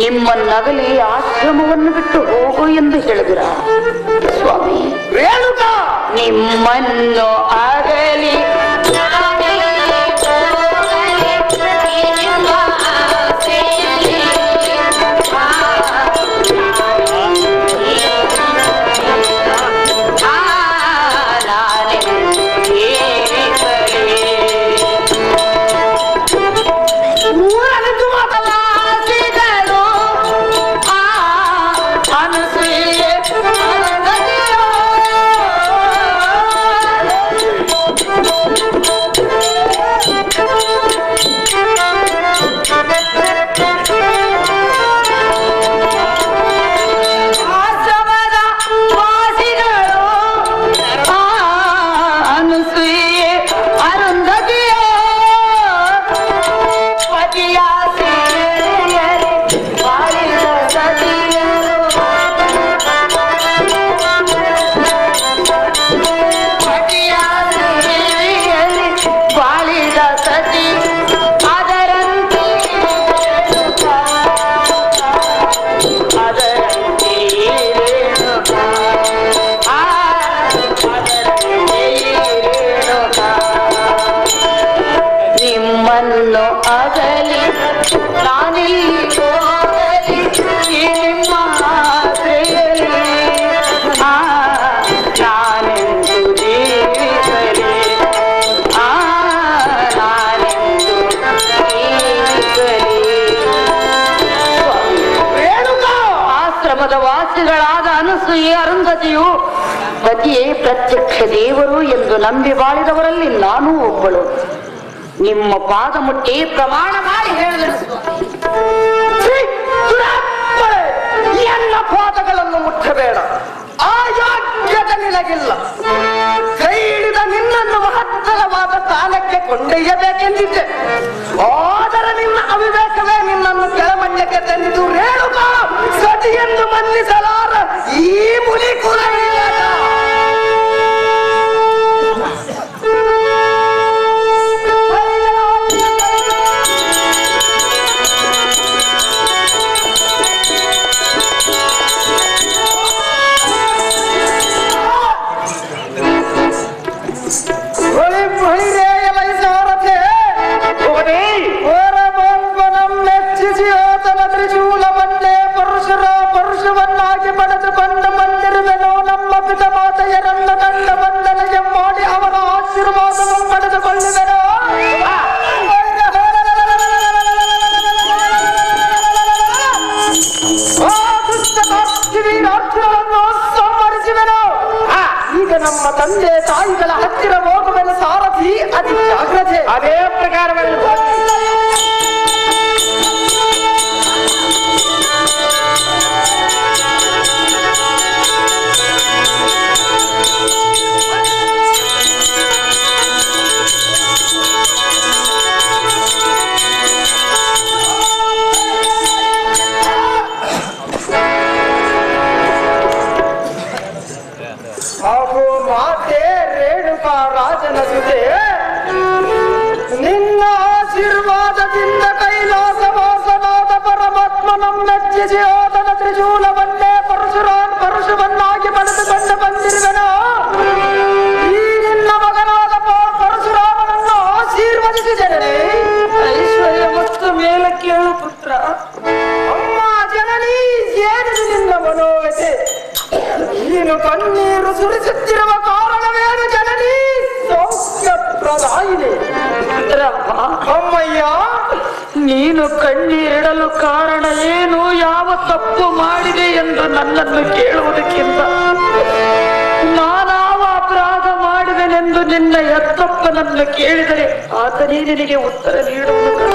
ನಿಮ್ಮನ್ನಗಲಿ ಆಶ್ರಮವನ್ನು ಬಿಟ್ಟು ಹೋಗು ಎಂದು ಹೇಳಿದಿರ? ಸ್ವಾಮಿ ರೇಣುಕಾ! ನಿಮ್ಮನ್ನು ವಾಸಿಗಳಾದ ಈ ಅರುಂಧತಿಯು? ಪತಿಯೇ ಪ್ರತ್ಯಕ್ಷ ದೇವರು ಎಂದು ನಂಬಿ ಬಾಳಿದವರಲ್ಲಿ ನಾನೂ ಒಬ್ಬಳು. ನಿಮ್ಮ ಪಾದ ಮುಟ್ಟಿ ಪ್ರಮಾಣ ಮಾಡಿ ಹೇಳಿದರು. ಈ ನಮ್ಮ ತಂದೆ ತಾಯಿಗಳ ಹತ್ತಿರ ಹೋಗುವೆನು ಸಾರಥಿ. ಅತಿ ಮೆಚ್ಚಿಸಿ ಆತನ ತ್ರಿಶೂಲವನ್ನೇ ಪರಶುರಾನ್ ಪರಶುವನ್ನಾಗಿ ಪಡೆದುಕೊಂಡು ಬಂದಿರುವೆನು? ಈ ನಿನ್ನ ಮಗನಾದ ಪರಶುರಾಮನನ್ನು ಆಶೀರ್ವದಿಸಿದರೆ ಐಶ್ವರ್ಯ ಮತ್ತು ಮೇಲ ಕೇಳು ಪುತ್ರ. ಅಮ್ಮ ಜನನಿ ಏನಿದು ನಿನ್ನ ಮನೋವ್ಯತೆ ನೀನು ಕಣ್ಣೀರು ಸುರಿಸುತ್ತಿರುವ ಕಾರಣವೇನು ಜನನಿ? ಸೌಖ್ಯ ಪ್ರದಾಯಿನಿ ಅಮ್ಮಯ್ಯ ನೀನು ಕಣ್ಣೀರಿಡಲು ಕಾರಣ ಏನು? ಯಾವ ತಪ್ಪು ಮಾಡಿದೆ ಎಂದು ನನ್ನನ್ನು ಕೇಳುವುದಕ್ಕಿಂತ ನಾನಾವ ಅಪರಾಧ ಮಾಡಿದೆನೆಂದು ನಿನ್ನ ಎತ್ತಪ್ಪನನ್ನು ಕೇಳಿದರೆ ಆತನೇ ನಿನಗೆ ಉತ್ತರ ನೀಡುವುದು.